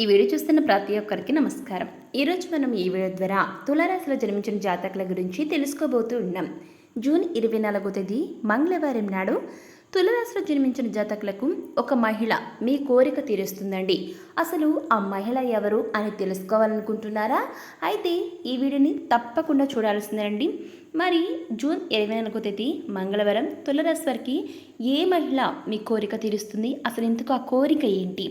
ఈ వీడియో చూస్తున్న ప్రతి ఒక్కరికి నమస్కారం. ఈరోజు మనం ఈ వీడియో ద్వారా తులారాశిలో జన్మించిన జాతకుల గురించి తెలుసుకోబోతూ ఉన్నాం. జూన్ ఇరవై నాలుగో తేదీ మంగళవారం నాడు తులరాశిలో జన్మించిన జాతకులకు ఒక మహిళ మీ కోరిక తీరుస్తుందండి. అసలు ఆ మహిళ ఎవరు అని తెలుసుకోవాలనుకుంటున్నారా? అయితే ఈ వీడియోని తప్పకుండా చూడాల్సిందండి మరి జూన్ ఇరవై నాలుగో తేదీ మంగళవారం తులరాశి వారికి ఏ మహిళ మీ కోరిక తీరుస్తుంది? అసలు ఎందుకు ఆ కోరిక ఏంటి?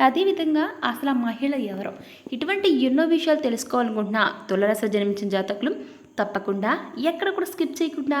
అదేవిధంగా అసలు ఆ మహిళ ఎవరో? ఇటువంటి ఎన్నో విషయాలు తెలుసుకోవాలనుకుంటున్న. తులరాశి జన్మించిన జాతకులు తప్పకుండా ఎక్కడ కూడా స్కిప్ చేయకుండా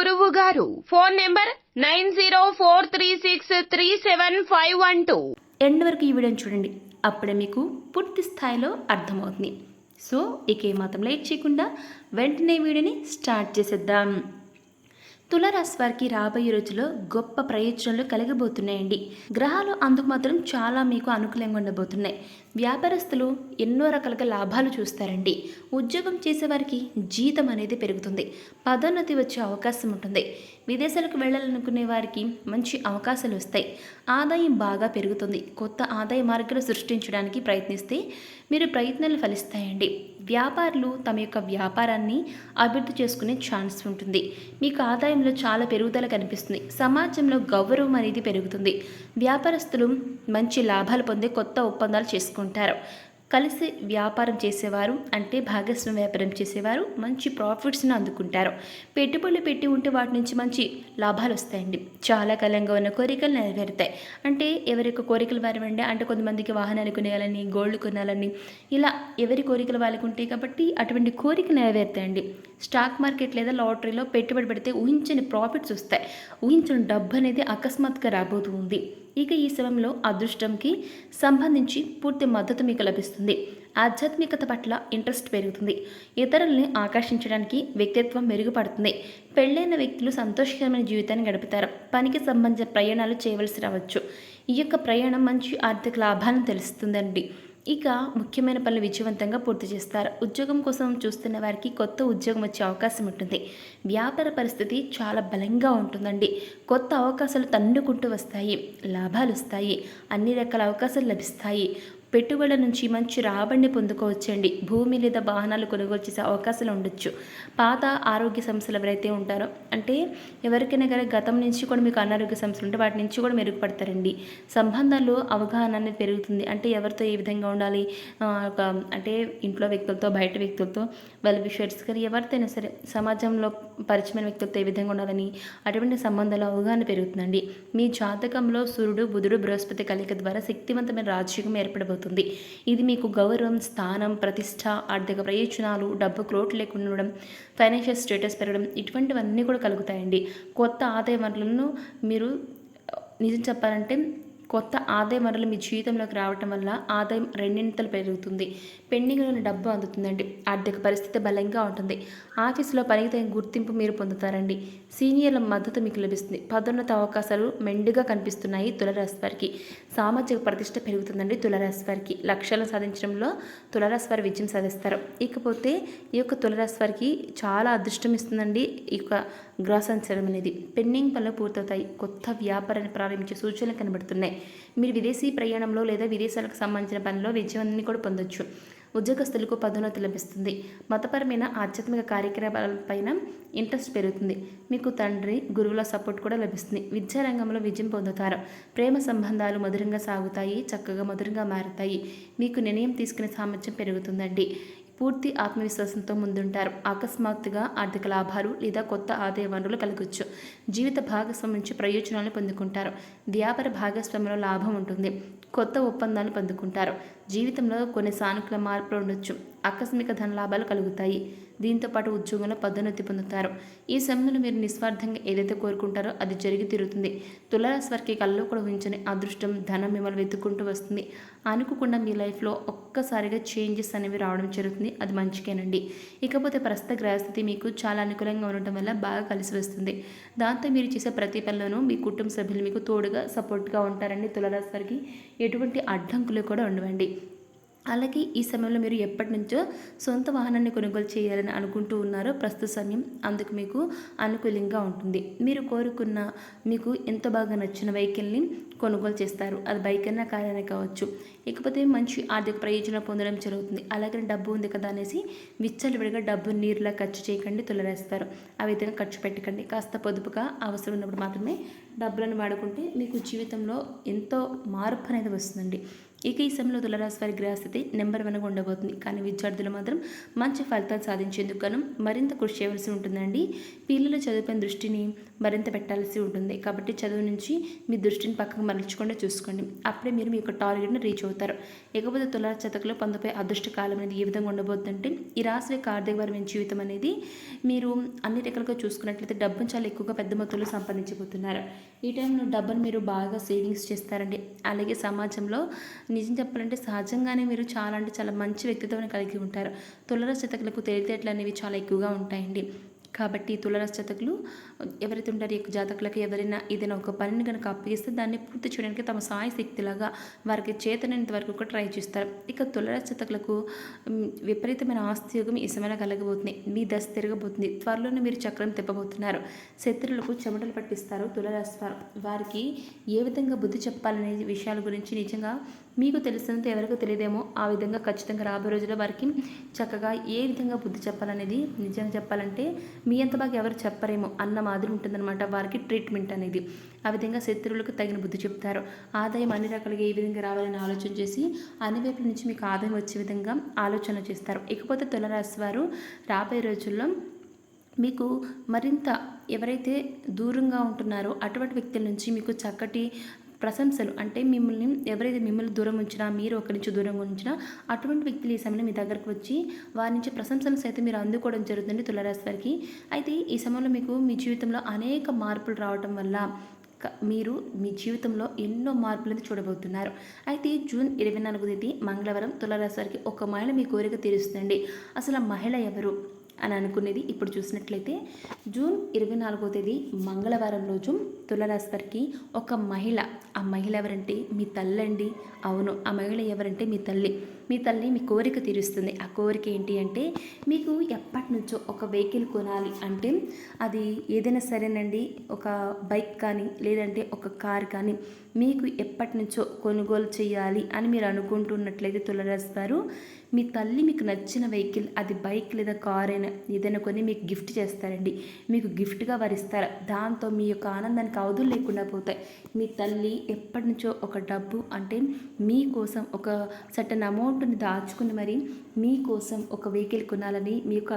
గురువు గారు phone number nine zero four three six three seven five one two. End వరకు ఈ వీడియోని చూడండి. అప్పుడే మీకు పూర్తి స్థాయిలో అర్థమవుతుంది. సో ఇక ఏమాత్రం లేట్ చేయకుండా వెంటనే వీడియోని స్టార్ట్ చేసేద్దాం. తులారాశి వారికి రాబోయే రోజుల్లో గొప్ప ప్రయోజనాలు కలగబోతున్నాయండి. గ్రహాలు అందుకు మాత్రం చాలా మీకు అనుకూలంగా ఉండబోతున్నాయి. వ్యాపారస్తులు ఎన్నో రకాలుగా లాభాలు చూస్తారండి. ఉద్యోగం చేసేవారికి జీతం అనేది పెరుగుతుంది. పదోన్నతి వచ్చే అవకాశం ఉంటుంది. విదేశాలకు వెళ్ళాలనుకునే వారికి మంచి అవకాశాలు వస్తాయి. ఆదాయం బాగా పెరుగుతుంది. కొత్త ఆదాయ మార్గాలు సృష్టించడానికి ప్రయత్నిస్తే మీరు ప్రయత్నాలు ఫలిస్తాయండి. వ్యాపారులు తమ యొక్క వ్యాపారాన్ని అభివృద్ధి చేసుకునే ఛాన్స్ ఉంటుంది. మీకు ఆదాయంలో చాలా పెరుగుదల కనిపిస్తుంది. సమాజంలో గౌరవం అనేది పెరుగుతుంది. వ్యాపారస్తులు మంచి లాభాలు పొందే కొత్త ఒప్పందాలు చేసుకుంటారు కలిసి వ్యాపారం చేసేవారు అంటే భాగస్వామ్య వ్యాపారం చేసేవారు మంచి ప్రాఫిట్స్ను అందుకుంటారు. పెట్టుబడులు పెట్టి ఉంటే వాటి నుంచి మంచి లాభాలు వస్తాయండి. చాలా కాలంగా ఉన్న కోరికలు నెరవేరుతాయి. అంటే ఎవరి యొక్క కోరికలు వారి ఉండే అంటే కొంతమందికి వాహనాలు కొనేయాలని గోల్డ్ కొనాలని ఇలా ఎవరి కోరికలు వాళ్ళకు ఉంటాయి కాబట్టి అటువంటి కోరికలు నెరవేరుతాయండి. స్టాక్ మార్కెట్ లేదా లాటరీలో పెట్టుబడి పెడితే ఊహించని ప్రాఫిట్స్ వస్తాయి. ఊహించిన డబ్బు అనేది అకస్మాత్తుగా రాబోతుంది ఇక ఈ సమయంలో అదృష్టంకి సంబంధించి పూర్తి మద్దతు మీకు లభిస్తుంది. ఆధ్యాత్మికత పట్ల ఇంట్రెస్ట్ పెరుగుతుంది. ఇతరుల్ని ఆకర్షించడానికి వ్యక్తిత్వం మెరుగుపడుతుంది. పెళ్ళైన వ్యక్తులు సంతోషకరమైన జీవితాన్ని గడుపుతారు. పనికి సంబంధించిన ప్రయాణాలు చేయవలసి రావచ్చు. ఈ యొక్క ప్రయాణం మంచి ఆర్థిక లాభాలను తెలుస్తుందండి. ఇక ముఖ్యమైన పనులు విజయవంతంగా పూర్తి చేస్తారు. ఉద్యోగం కోసం చూస్తున్న వారికి కొత్త ఉద్యోగం వచ్చే అవకాశం ఉంటుంది. వ్యాపార పరిస్థితి చాలా బలంగా ఉంటుందండి. కొత్త అవకాశాలు తన్నుకుంటూ వస్తాయి. లాభాలు వస్తాయి. అన్ని రకాల అవకాశాలు లభిస్తాయి. పెట్టుబడుల నుంచి మంచి రాబడిని పొందుకోవచ్చండి. భూమి లేదా వాహనాలు కొనుగోలు చేసే అవకాశాలు ఉండొచ్చు. పాత ఆరోగ్య సమస్యలు ఎవరైతే ఉంటారో అంటే ఎవరికైనా కానీ గతం నుంచి కూడా మీకు అనారోగ్య సమస్యలు ఉంటే వాటి నుంచి కూడా మెరుగుపడతారండి. సంబంధాల్లో అవగాహన అనేది పెరుగుతుంది. అంటే ఎవరితో ఏ విధంగా ఉండాలి? ఒక అంటే ఇంట్లో వ్యక్తులతో బయట వ్యక్తులతో వాళ్ళ విషయాలు కానీ ఎవరితోనైనా సరే సమాజంలో పరిచయమైన వ్యక్తులతో ఏ విధంగా ఉండాలని అటువంటి సంబంధాల అవగాహన పెరుగుతుందండి. మీ జాతకంలో సూర్యుడు బుధుడు బృహస్పతి కలిక ద్వారా శక్తివంతమైన రాజయోగం ఏర్పడబోతుంది. ఇది మీకు గౌరవం స్థానం ప్రతిష్ట ఆర్థిక ప్రయోజనాలు డబ్బు క్రోట్ లేకుండా ఉండడం ఫైనాన్షియల్ స్టేటస్ పెరగడం ఇటువంటివన్నీ కూడా కలుగుతాయండి. కొత్త ఆదాయ వనరులను మీరు నిజం చెప్పాలంటే కొత్త ఆదాయ వనరులు మీ జీవితంలోకి రావటం వల్ల ఆదాయం రెండింతలు పెరుగుతుంది. పెండింగ్లోని డబ్బు అందుతుందండి. ఆర్థిక పరిస్థితి బలంగా ఉంటుంది. ఆఫీసులో పనికి తగిన గుర్తింపు మీరు పొందుతారండి. సీనియర్ల మద్దతు మీకు లభిస్తుంది. పదోన్నత అవకాశాలు మెండుగా కనిపిస్తున్నాయి తులరాశి వారికి. సామాజిక ప్రతిష్ట పెరుగుతుందండి తులరాశి వారికి. లక్ష్యాలను సాధించడంలో తులరాశి వారి విజయం సాధిస్తారు. ఇకపోతే ఈ యొక్క తులరాశి వారికి చాలా అదృష్టం ఇస్తుందండి ఈ యొక్క గ్రహ సంచారం అనేది. పెండింగ్ పనులు పూర్తవుతాయి. కొత్త వ్యాపారాన్ని ప్రారంభించే సూచనలు కనబడుతున్నాయి. మీరు విదేశీ ప్రయాణంలో లేదా విదేశాలకు సంబంధించిన పనిలో విజయాన్ని కూడా పొందొచ్చు. ఉద్యోగస్తులకు పదోన్నతి లభిస్తుంది. మతపరమైన ఆధ్యాత్మిక కార్యక్రమాలపైన ఇంట్రెస్ట్ పెరుగుతుంది. మీకు తండ్రి గురువుల సపోర్ట్ కూడా లభిస్తుంది. విద్యారంగంలో విజయం పొందుతారు. ప్రేమ సంబంధాలు మధురంగా సాగుతాయి చక్కగా మధురంగా మారుతాయి. మీకు నిర్ణయం తీసుకునే సామర్థ్యం పెరుగుతుందండి. పూర్తి ఆత్మవిశ్వాసంతో ముందుంటారు. అకస్మాత్తుగా ఆర్థిక లాభాలు లేదా కొత్త ఆదాయ వనరులు కలగొచ్చు. జీవిత భాగస్వామి నుంచి ప్రయోజనాలు పొందుకుంటారు. వ్యాపార భాగస్వామ్యంలో లాభం ఉంటుంది. కొత్త ఒప్పందాలు పొందుకుంటారు. జీవితంలో కొన్ని సానుకూల మార్పులు ఉండొచ్చు. ఆకస్మిక ధన లాభాలు కలుగుతాయి. దీంతో పాటు ఉద్యోగంలో పదోన్నతి పొందుతారు. ఈ సమయంలో మీరు నిస్వార్థంగా ఏదైతే కోరుకుంటారో అది జరిగి తీరుతుంది. తులారాశి వారికి కళ్ళు కూడా ఊహించని అదృష్టం ధనం మిమ్మల్ని వెతుక్కుంటూ వస్తుంది. అనుకోకుండా మీ లైఫ్లో ఒక్కసారిగా చేంజెస్ అనేవి రావడం జరుగుతుంది. అది మంచికేనండి. ఇకపోతే ప్రస్తుత గ్రహస్థితి మీకు చాలా అనుకూలంగా ఉండటం వల్ల బాగా కలిసి వస్తుంది. దాంతో మీరు చేసే ప్రతి పనిలోనూ మీ కుటుంబ సభ్యులు మీకు తోడుగా సపోర్ట్గా ఉంటారండి తులరాశి వారికి ఎటువంటి అడ్డంకులు కూడా ఉండవండి. అలాగే ఈ సమయంలో మీరు ఎప్పటి నుంచో సొంత వాహనాన్ని కొనుగోలు చేయాలని అనుకుంటూ ఉన్నారో ప్రస్తుత సమయం అందుకు మీకు అనుకూలంగా ఉంటుంది. మీరు కోరుకున్న మీకు ఎంత బాగా నచ్చిన వెహికల్ని కొనుగోలు చేస్తారు. అది బైక్ అయినా కార్ అయినా కావచ్చు. ఇకపోతే మంచి ఆర్థిక ప్రయోజనం పొందడం జరుగుతుంది. అలాగే డబ్బు ఉంది కదా అనేసి విచ్చలవిడిగా డబ్బు నీరులా ఖర్చు చేయకండి తులరేస్తారు. ఆ విధంగా ఖర్చు పెట్టకండి. కాస్త పొదుపుగా అవసరం ఉన్నప్పుడు మాత్రమే డబ్బులను వాడుకుంటే మీకు జీవితంలో ఎంతో మార్పు అనేది వస్తుందండి. ఈ సమయంలో తులరాశి వారి గ్రహస్థితి నెంబర్ వన్గా ఉండబోతుంది. కానీ విద్యార్థులు మాత్రం మంచి ఫలితాలు సాధించేందుకు గాను మరింత కృషి చేయవలసి ఉంటుందండి. పిల్లల చదువుపైన దృష్టిని మరింత పెట్టాల్సి ఉంటుంది. కాబట్టి చదువు నుంచి మీ దృష్టిని పక్కకు మరల్చకుండా చూసుకోండి. అప్పుడే మీరు మీ యొక్క టార్గెట్ని రీచ్ అవుతారు. ఇకపోతే తులా శతకులు పొందపై అదృష్ట కాలం అనేది ఏ విధంగా ఉండబోతుందంటే ఈ రాశి యొక్క ఆర్థికపరమైన జీవితం అనేది మీరు అన్ని రకాలుగా చూసుకున్నట్లయితే డబ్బును చాలా ఎక్కువగా పెద్ద మొత్తంలో సంపాదించబోతున్నారు. ఈ టైంలో డబ్బును మీరు బాగా సేవింగ్స్ చేస్తారండి. అలాగే సమాజంలో నిజం చెప్పాలంటే సహజంగానే మీరు చాలా అంటే చాలా మంచి వ్యక్తిత్వాన్ని కలిగి ఉంటారు. తులరా శతకులకు తెలివితేటలు అనేవి చాలా ఎక్కువగా ఉంటాయండి. కాబట్టి తులనశ్చతకులు ఎవరైతే ఉంటారో ఈ యొక్క జాతకులకు ఎవరైనా ఏదైనా ఒక పనిని కనుక అప్పగిస్తే దాన్ని పూర్తి చేయడానికి తమ సాయ శక్తిలాగా వారికి చేతనంత వరకు కూడా ట్రై చేస్తారు. ఇక తులనశ్చతకులకు విపరీతమైన ఆస్తి యోగం ఈ సమయంలో కలగబోతుంది. మీ దశ తిరగబోతుంది. త్వరలోనే మీరు చక్రం తిప్పబోతున్నారు. శత్రువులకు చెమటలు పట్టిస్తారు. తులరాశి వారికి ఏ విధంగా బుద్ధి చెప్పాలనే విషయాల గురించి నిజంగా మీకు తెలిసినంత ఎవరికి తెలియదేమో ఆ విధంగా ఖచ్చితంగా రాబోయే రోజుల్లో వారికి చక్కగా ఏ విధంగా బుద్ధి చెప్పాలనేది నిజంగా చెప్పాలంటే మీ అంత బాగా ఎవరు చెప్పరేమో అన్న మాదిరి ఉంటుందన్నమాట వారికి ట్రీట్మెంట్ అనేది. ఆ విధంగా శత్రువులకు తగిన బుద్ధి చెప్తారు. ఆదాయం అన్ని రకాలుగా ఏ విధంగా రావాలని ఆలోచన చేసి అన్ని వైపుల నుంచి మీకు ఆదాయం వచ్చే విధంగా ఆలోచన చేస్తారు. ఇకపోతే తులరాశి వారు రాబోయే రోజుల్లో మీకు మరింత ఎవరైతే దూరంగా ఉంటున్నారో అటువంటి వ్యక్తుల నుంచి మీకు చక్కటి ప్రశంసలు. అంటే మిమ్మల్ని ఎవరైతే మిమ్మల్ని దూరం ఉంచినా మీరు ఒకరి నుంచి దూరంగా ఉంచినా అటువంటి వ్యక్తులు ఈ సమయంలో మీ దగ్గరకు వచ్చి వారి నుంచి ప్రశంసలు సైతం మీరు అందుకోవడం జరుగుతుంది తులరాశి వారికి. అయితే ఈ సమయంలో మీకు మీ జీవితంలో అనేక మార్పులు రావటం వల్ల మీరు మీ జీవితంలో ఎన్నో మార్పులను చూడబోతున్నారు. అయితే జూన్ ఇరవై నాలుగు తేదీ మంగళవారం తులరాశి వారికి ఒక మహిళ మీ కోరిక తీరుస్తుంది అసలు ఆ మహిళ ఎవరు? అని అనుకునేది. ఇప్పుడు చూసినట్లయితే జూన్ ఇరవై నాలుగో తేదీ మంగళవారం రోజు తులరాశివారికి ఒక మహిళ. ఆ మహిళ ఎవరంటే మీ తల్లండి. అవును ఆ మహిళ ఎవరంటే మీ తల్లి. మీ తల్లి మీ కోరిక తీరుస్తుంది. ఆ కోరిక ఏంటి అంటే మీకు ఎప్పటి నుంచో ఒక వెహికల్ కొనాలి అంటే అది ఏదైనా సరేనండి ఒక బైక్ కానీ లేదంటే ఒక కార్ కానీ మీకు ఎప్పటి నుంచో కొనుగోలు చేయాలి అని మీరు అనుకుంటున్నట్లయితే తులరాశి వారు మీ తల్లి మీకు నచ్చిన వెహికల్ అది బైక్ లేదా కార్ అయినా ఏదైనా కొని మీకు గిఫ్ట్ చేస్తారండి. మీకు గిఫ్ట్గా వారు ఇస్తారు దాంతో మీ యొక్క ఆనందానికి అవధులు లేకుండా పోతాయి. మీ తల్లి ఎప్పటి నుంచో ఒక డబ్బు అంటే మీకోసం ఒక సటన్ అమౌంట్ని దాచుకుని మరి. మీకోసం ఒక వెహికల్ కొనాలని మీ యొక్క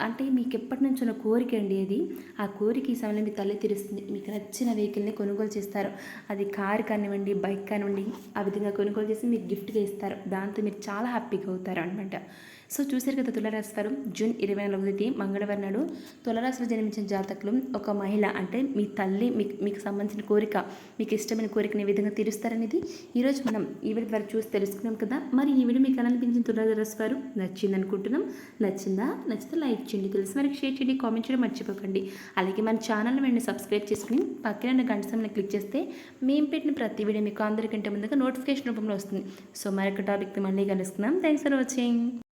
అంటే మీకు ఎప్పటి నుంచి ఉన్న కోరిక అండి అది. ఆ కోరిక ఈ సమయంలో మీ తల్లి తీరుస్తుంది. మీకు నచ్చిన వెహికల్ని కొనుగోలు చేస్తారు. అది కార్ కానివ్వండి బైక్ కానివ్వండి ఆ విధంగా కొనుగోలు చేసి మీకు గిఫ్ట్గా ఇస్తారు. దాంతో మీరు చాలా హ్యాపీగా అవుతారు అనమాట సో చూశారు కదా తులరాశి వారు జూన్ ఇరవై నాలుగు తేదీ మంగళవారం నాడు తులరాశిలో జన్మించిన జాతకులు ఒక మహిళ అంటే మీ తల్లి మీకు మీకు సంబంధించిన కోరిక మీకు ఇష్టమైన కోరికని విధంగా తీరుస్తారనేది ఈరోజు మనం ఈ వీడియో ద్వారా చూసి తెలుసుకున్నాం కదా. మరి ఈ వీడియో మీకు అనిపించిన తులరాశి వారు? నచ్చింది అనుకుంటున్నాం నచ్చిందా? నచ్చితే లైక్ చేయండి తెలిసి వరకు షేర్ చేయండి కామెంట్ చేయడం మర్చిపోకండి. అలాగే మన ఛానల్ని వెంటనే సబ్స్క్రైబ్ చేసుకుని పక్కన ఉన్న గంట సమయంలో క్లిక్ చేస్తే మేము పెట్టిన ప్రతి వీడియో మీకు అందరికంటే ముందుగా నోటిఫికేషన్ రూపంలో వస్తుంది. సో మరొక టాపిక్తో మళ్ళీ కలుసుకుందాం. Thanks for watching